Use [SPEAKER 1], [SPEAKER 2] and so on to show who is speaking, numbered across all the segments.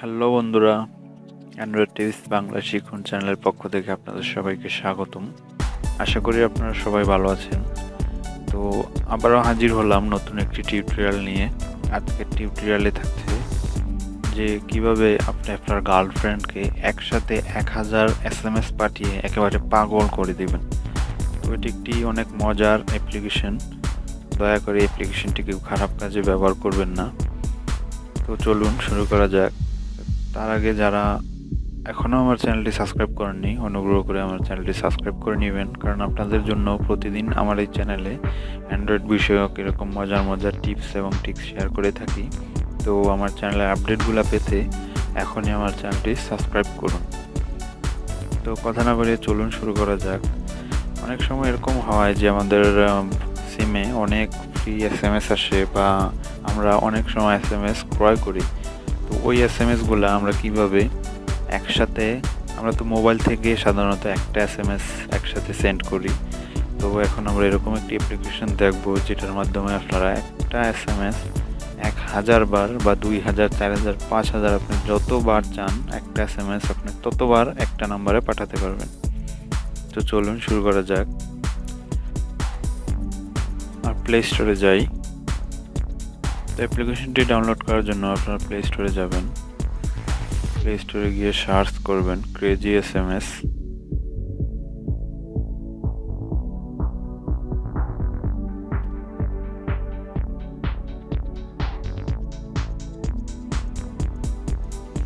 [SPEAKER 1] Hello বন্ধুরা Android TVs Bangla শিখুন চ্যানেলের পক্ষ থেকে আপনাদের সবাইকে স্বাগতম। আশা করি আপনারা সবাই ভালো আছেন। তো আবারও হাজির হলাম নতুন একটি টিউটোরিয়াল নিয়ে। আজকের টিউটোরিয়ালে থাকছে যে কীভাবে আপনি আপনার গার্লফ্রেন্ডকে একসাথে এক হাজার এস এম এস পাঠিয়ে একেবারে পাগল করে দেবেন। তো এটি একটি অনেক মজার অ্যাপ্লিকেশন দয়া করে অ্যাপ্লিকেশনটি কেউ খারাপ কাজে ব্যবহার করবেন না। তো চলুন শুরু করা যাক। তার আগে যারা এখনও আমার চ্যানেলটি সাবস্ক্রাইব করেননি, অনুগ্রহ করে আমার চ্যানেলটি সাবস্ক্রাইব করে নেবেন। কারণ আপনাদের জন্য প্রতিদিন আমার এই চ্যানেলে অ্যান্ড্রয়েড বিষয়ক এরকম মজার মজার টিপস এবং টিপস শেয়ার করে থাকি। তো আমার চ্যানেলের আপডেটগুলো পেতে এখনই আমার চ্যানেলটি সাবস্ক্রাইব করুন। তো কথা না বলে চলুন শুরু করা যাক। অনেক সময় এরকম হয় যে আমাদের সিমে অনেক ফ্রি এস এম এস আসে বা আমরা অনেক সময় এস এম এস ক্রয় করি। তো ওই এস এম এসগুলো আমরা কীভাবে একসাথে, আমরা তো মোবাইল থেকে সাধারণত একটা এস এম এস একসাথে সেন্ড করি। তো এখন আমরা এরকম একটি অ্যাপ্লিকেশন দেখব যেটার মাধ্যমে আপনারা একটা এস এম এস এক হাজার বার বা দুই হাজার, চার হাজার, পাঁচ হাজার আপনি যতবার চান একটা এস এম এস আপনি ততবার একটা নাম্বারে পাঠাতে পারবেন। তো চলুন শুরু করা যাক। আর প্লে স্টোরে যাই। তো অ্যাপ্লিকেশনটি ডাউনলোড করার জন্য আপনারা প্লে স্টোরে যাবেন। প্লে স্টোরে গিয়ে সার্চ করবেন ক্রেজি এস এম এস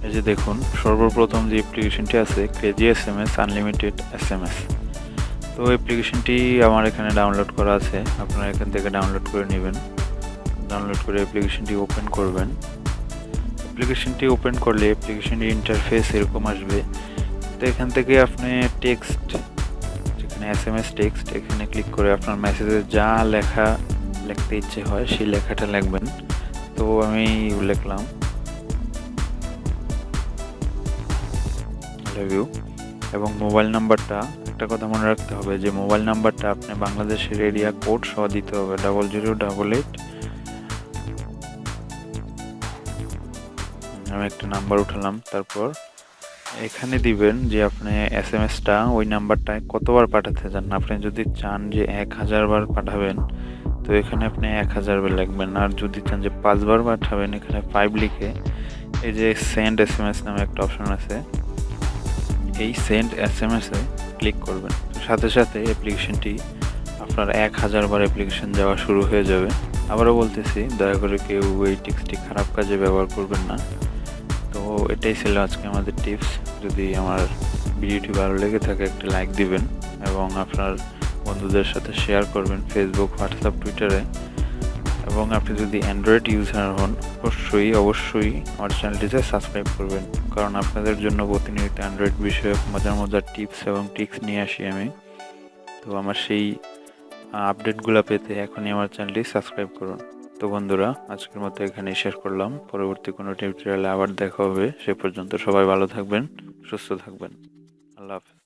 [SPEAKER 1] এই যে দেখুন, সর্বপ্রথম যে অ্যাপ্লিকেশনটি আছে crazy S M S unlimited S M S তো অ্যাপ্লিকেশনটি আমার এখানে ডাউনলোড করা আছে, আপনারা এখান থেকে ডাউনলোড করে নেবেন। ডাউনলোড করে অ্যাপ্লিকেশনটি ওপেন করবেন। অ্যাপ্লিকেশনটি ওপেন করলে অ্যাপ্লিকেশনটি ইন্টারফেস এরকম আসবে। তো এখান থেকে আপনি টেক্সট যেখানে এস এম এস টেক্সট এখানে ক্লিক করে আপনার মেসেজে যা লেখা লিখতে ইচ্ছে হয় সেই লেখাটা লিখবেন। তো আমি লিখলাম। ইউ এবং মোবাইল নাম্বারটা একটা কথা মনে রাখতে হবে যে মোবাইল নাম্বারটা আপনি বাংলাদেশের এরিয়া কোড সহ দিতে হবে। ডাবল জিরো ডাবল এইট আমি একটা নাম্বার উঠালাম, তারপর এখানে দিবেন যে আপনি এস এম এসটা ওই নাম্বারটায় কতবার পাঠাতে চান। আপনি যদি চান যে এক হাজার বার পাঠাবেন, তো এখানে আপনি এক হাজার বার লিখবেন। আর যদি চান যে পাঁচবার পাঠাবেন, এখানে ফাইভ লিখে এই যে সেন্ড এস এম এস নামে একটা অপশন আছে, এই সেন্ড এস এম এসে ক্লিক করবেন। সাথে সাথে অ্যাপ্লিকেশনটি আপনার এক হাজার বার অ্যাপ্লিকেশন যাওয়া শুরু হয়ে যাবে। আবারও বলতেছি, দয়া করে কেউ এই টিক্সটি খারাপ কাজে ব্যবহার করবেন না। তো এটাই ছিল আজকে আমাদের টিপস যদি আমার ভিডিওটি ভালো লেগে থাকে, একটা লাইক দিবেন এবং আপনার বন্ধুদের সাথে শেয়ার করবেন ফেসবুক হোয়াটসঅ্যাপ টুইটারে এবং আপনি যদি অ্যান্ড্রয়েড ইউজার হন, অবশ্যই অবশ্যই আমার চ্যানেলটিতে সাবস্ক্রাইব করবেন। কারণ আপনাদের জন্য প্রতিনিয়ত অ্যান্ড্রয়েড বিষয়ক মজার মজার টিপস এবং টিক্স নিয়ে আসি আমি। তো আমার সেই আপডেটগুলো পেতে এখনই আমার চ্যানেলটি সাবস্ক্রাইব করুন। তো বন্ধুরা, আজকের মতো এখানেই শেষ করলাম। পরবর্তী কোনো টিউটোরিয়ালে আবার দেখা হবে। সে পর্যন্ত সবাই ভালো থাকবেন, সুস্থ থাকবেন। আল্লাহ হাফেজ।